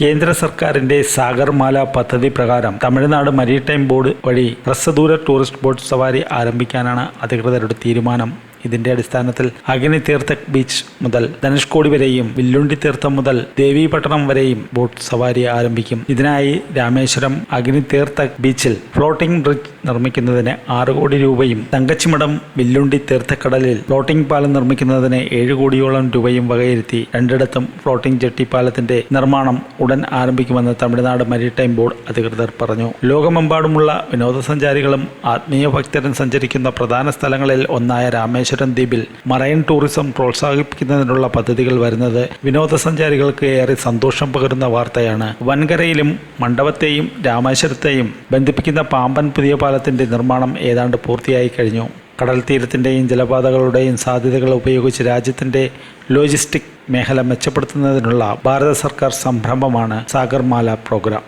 കേന്ദ്ര സർക്കാരിന്റെ സാഗർമാല പദ്ധതി പ്രകാരം തമിഴ്നാട് മരീടൈം ബോർഡ് വഴി ഹ്രസ്വദൂര ടൂറിസ്റ്റ് ബോട്ട് സവാരി ആരംഭിക്കാനാണ് അധികൃതരുടെ തീരുമാനം. ഇതിന്റെ അടിസ്ഥാനത്തിൽ അഗ്നി തീർത്ഥക് ബീച്ച് മുതൽ ധനുഷ്കോടി വരെയും വില്ലുണ്ടി തീർത്ഥം മുതൽ ദേവീപട്ടണം വരെയും ബോട്ട് സവാരി ആരംഭിക്കും. ഇതിനായി രാമേശ്വരം അഗ്നി തീർത്ഥക് ബീച്ചിൽ ഫ്ലോട്ടിംഗ് ബ്രിഡ്ജ് നിർമ്മിക്കുന്നതിന് ആറ് കോടി രൂപയും തങ്കച്ചിമടം വില്ലുണ്ടി തീർത്ഥക്കടലിൽ ഫ്ലോട്ടിംഗ് പാലം നിർമ്മിക്കുന്നതിന് ഏഴ് കോടിയോളം രൂപയും വകയിരുത്തി രണ്ടിടത്തും ഫ്ലോട്ടിംഗ് ജെട്ടി പാലത്തിന്റെ നിർമ്മാണം ഉടൻ ആരംഭിക്കുമെന്ന് തമിഴ്നാട് മരിടൈം ബോർഡ് അധികൃതർ പറഞ്ഞു. ലോകമെമ്പാടുമുള്ള വിനോദസഞ്ചാരികളും ആത്മീയ ഭക്തരും സഞ്ചരിക്കുന്ന പ്രധാന സ്ഥലങ്ങളിൽ ഒന്നായ രാമേശ്വരം ദ്വീപിൽ മറൈൻ ടൂറിസം പ്രോത്സാഹിപ്പിക്കുന്നതിനുള്ള പദ്ധതികൾ വരുന്നത് വിനോദസഞ്ചാരികൾക്ക് ഏറെ സന്തോഷം പകരുന്ന വാർത്തയാണ്. വൻകരയിലും മണ്ഡപത്തെയും രാമേശ്വരത്തെയും ബന്ധിപ്പിക്കുന്ന പാമ്പൻ പുതിയ പാലത്തിന്റെ നിർമ്മാണം ഏതാണ്ട് പൂർത്തിയായി കഴിഞ്ഞു. കടൽ തീരത്തിന്റെയും ജലപാതകളുടെയും സാധ്യതകൾ ഉപയോഗിച്ച് രാജ്യത്തിന്റെ ലോജിസ്റ്റിക് മേഖല മെച്ചപ്പെടുത്തുന്നതിനുള്ള ഭാരത സർക്കാർ സംരംഭമാണ് സാഗർമാല പ്രോഗ്രാം.